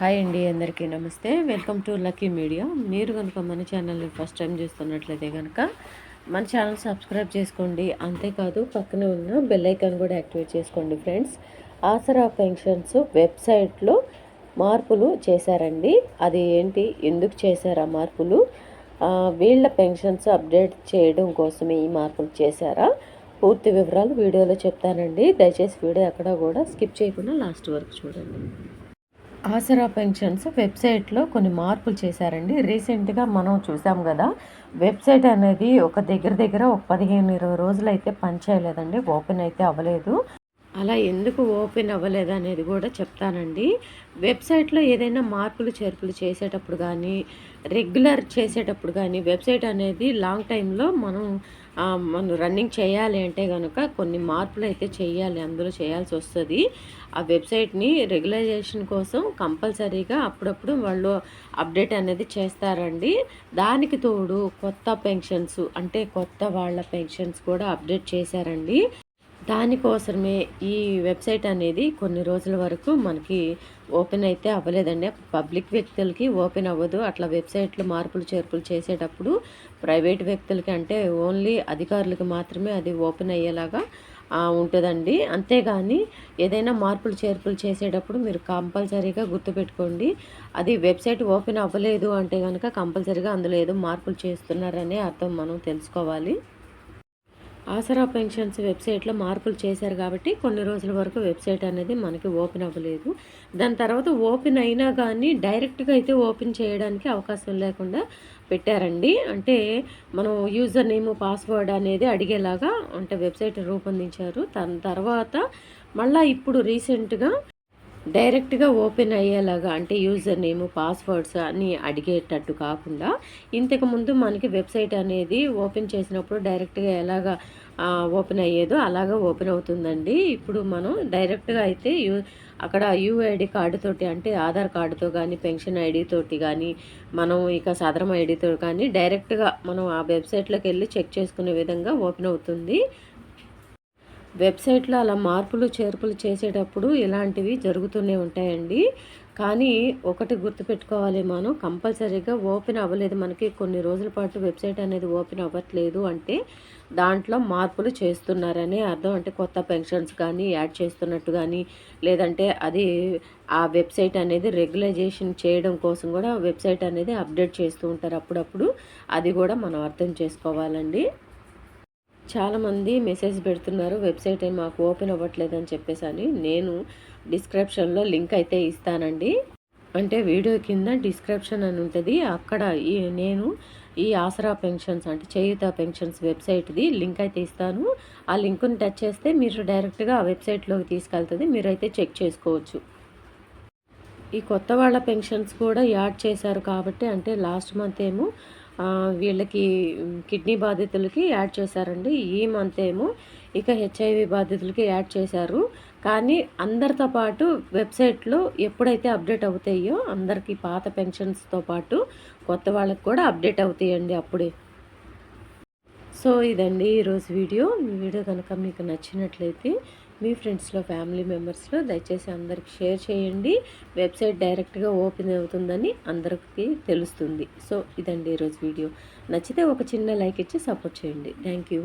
Hi అండి అందరికీ నమస్తే. Welcome to Lucky Media. మీరు కనుక మన ఛానల్ని ఫస్ట్ టైం చూస్తున్నట్లయితే కనుక మన ఛానల్ సబ్స్క్రైబ్ చేసుకోండి. అంతేకాదు పక్కనే ఉన్న బెల్ ఐకాన్ కూడా యాక్టివేట్ చేసుకోండి ఫ్రెండ్స్. ఆసరా పెన్షన్స్ వెబ్సైట్లో మార్పులు చేశారండి. అది ఏంటి? ఎందుకు చేశారా మార్పులు? వీళ్ళ పెన్షన్స్ అప్డేట్ చేయడం కోసమే ఈ మార్పులు చేశారా? పూర్తి వివరాలు వీడియోలో చెప్తానండి. దయచేసి వీడియో ఎక్కడ కూడా స్కిప్ చేయకుండా లాస్ట్ వరకు చూడండి. ఆసరా పెన్షన్స్ వెబ్సైట్లో కొన్ని మార్పులు చేశారండి. రీసెంట్గా మనం చూసాం కదా వెబ్సైట్ అనేది ఒక దగ్గర దగ్గర ఒక పదిహేను ఇరవై రోజులు అయితే పనిచేయలేదండి. ఓపెన్ అయితే అవ్వలేదు. అలా ఎందుకు ఓపెన్ అవ్వలేదు అనేది కూడా చెప్తానండి. వెబ్సైట్లో ఏదైనా మార్పులు చేర్పులు చేసేటప్పుడు కానీ రెగ్యులర్ చేసేటప్పుడు కానీ వెబ్సైట్ అనేది లాంగ్ టైంలో మనం మనం రన్నింగ్ చేయాలి అంటే కనుక కొన్ని మార్పులు అయితే చేయాలి అందులో చేయాల్సి వస్తుంది. ఆ వెబ్సైట్ని రెగ్యులైజేషన్ కోసం కంపల్సరీగా అప్పుడప్పుడు వాళ్ళు అప్డేట్ అనేది చేస్తారండి. దానికి తోడు కొత్త పెన్షన్స్ అంటే కొత్త వాళ్ళ పెన్షన్స్ కూడా అప్డేట్ చేశారండి. దానికోసమే ఈ వెబ్సైట్ అనేది కొన్ని రోజుల వరకు మనకి ఓపెన్ అయితే అవ్వలేదండి. పబ్లిక్ వ్యక్తులకి ఓపెన్ అవ్వదు. అట్లా వెబ్సైట్లు మార్పులు చేర్పులు చేసేటప్పుడు ప్రైవేట్ వ్యక్తులకి అంటే ఓన్లీ అధికారులకు మాత్రమే అది ఓపెన్ అయ్యేలాగా ఉంటుందండి. అంతేగాని ఏదైనా మార్పులు చేర్పులు చేసేటప్పుడు మీరు కంపల్సరీగా గుర్తుపెట్టుకోండి. అది వెబ్సైట్ ఓపెన్ అవ్వలేదు అంటే కనుక కంపల్సరీగా అందులో ఏదో మార్పులు చేస్తున్నారనే అర్థం మనం తెలుసుకోవాలి. ఆసరా పెన్షన్స్ వెబ్సైట్లో మార్పులు చేశారు కాబట్టి కొన్ని రోజుల వరకు వెబ్సైట్ అనేది మనకి ఓపెన్ అవ్వలేదు. దాని తర్వాత ఓపెన్ అయినా కానీ డైరెక్ట్గా అయితే ఓపెన్ చేయడానికి అవకాశం లేకుండా పెట్టారండి. అంటే మనం యూజర్ నేమ్ పాస్వర్డ్ అనేది అడిగేలాగా అంటే వెబ్సైట్ రూపొందించారు. దాని తర్వాత మళ్ళీ ఇప్పుడు రీసెంట్గా డైరెక్ట్గా ఓపెన్ అయ్యేలాగా అంటే యూజర్ నేమ్ పాస్వర్డ్స్ అని అడిగేటట్టు కాకుండా ఇంతకుముందు మనకి వెబ్సైట్ అనేది ఓపెన్ చేసినప్పుడు డైరెక్ట్గా ఎలాగా ఓపెన్ అయ్యేదో అలాగా ఓపెన్ అవుతుందండి. ఇప్పుడు మనం డైరెక్ట్గా అయితే యూ అక్కడ యూఐడి కార్డుతోటి అంటే ఆధార్ కార్డుతో కానీ పెన్షన్ ఐడితోటి కానీ మనం ఇక సదరం ఐడితో కానీ డైరెక్ట్గా మనం ఆ వెబ్సైట్లోకి వెళ్ళి చెక్ చేసుకునే విధంగా ఓపెన్ అవుతుంది. వెబ్సైట్లో అలా మార్పులు చేర్పులు చేసేటప్పుడు ఇలాంటివి జరుగుతూనే ఉంటాయండి. కానీ ఒకటి గుర్తుపెట్టుకోవాలి మనం కంపల్సరీగా ఓపెన్ అవ్వలేదు మనకి కొన్ని రోజుల పాటు వెబ్సైట్ అనేది ఓపెన్ అవ్వట్లేదు అంటే దాంట్లో మార్పులు చేస్తున్నారని అర్థం. అంటే కొత్త పెన్షన్స్ కానీ యాడ్ చేస్తున్నట్టు కానీ లేదంటే అది ఆ వెబ్సైట్ అనేది రెగ్యులైజేషన్ చేయడం కోసం కూడా వెబ్సైట్ అనేది అప్డేట్ చేస్తూ ఉంటారు అప్పుడప్పుడు. అది కూడా మనం అర్థం చేసుకోవాలండి. చాలామంది మెసేజ్ పెడుతున్నారు వెబ్సైట్ ఏం మాకు ఓపెన్ అవ్వట్లేదు అని చెప్పేసి అని. నేను డిస్క్రిప్షన్లో లింక్ అయితే ఇస్తానండి. అంటే వీడియో కింద డిస్క్రిప్షన్ అని ఉంటుంది. అక్కడ ఈ నేను ఈ ఆసరా పెన్షన్స్ అంటే చేయుత పెన్షన్స్ వెబ్సైట్ది లింక్ అయితే ఇస్తాను. ఆ లింక్ని టచ్ చేస్తే మీరు డైరెక్ట్గా ఆ వెబ్సైట్లోకి తీసుకెళ్తుంది. మీరైతే చెక్ చేసుకోవచ్చు. ఈ కొత్త వాళ్ళ పెన్షన్స్ కూడా యాడ్ చేశారు కాబట్టి అంటే లాస్ట్ మంత్ ఏమో వీళ్ళకి కిడ్నీ బాధితులకి యాడ్ చేశారండి. ఈ మంత్ ఏమో ఇక హెచ్ఐవి బాధితులకి యాడ్ చేశారు. కానీ అందరితో పాటు వెబ్సైట్లో ఎప్పుడైతే అప్డేట్ అవుతాయో అందరికీ పాత పెన్షన్స్తో పాటు కొత్త వాళ్ళకి కూడా అప్డేట్ అవుతాయండి అప్పుడే. సో ఇదండి ఈరోజు వీడియో. ఈ వీడియో కనుక మీకు నచ్చినట్లయితే మీ ఫ్రెండ్స్లో ఫ్యామిలీ మెంబర్స్లో దయచేసి అందరికి షేర్ చేయండి. వెబ్సైట్ డైరెక్ట్గా ఓపెన్ అవుతుందని అందరికీ తెలుస్తుంది. సో ఇదండి ఈరోజు వీడియో. నచ్చితే ఒక చిన్న లైక్ ఇచ్చి సపోర్ట్ చేయండి. Thank you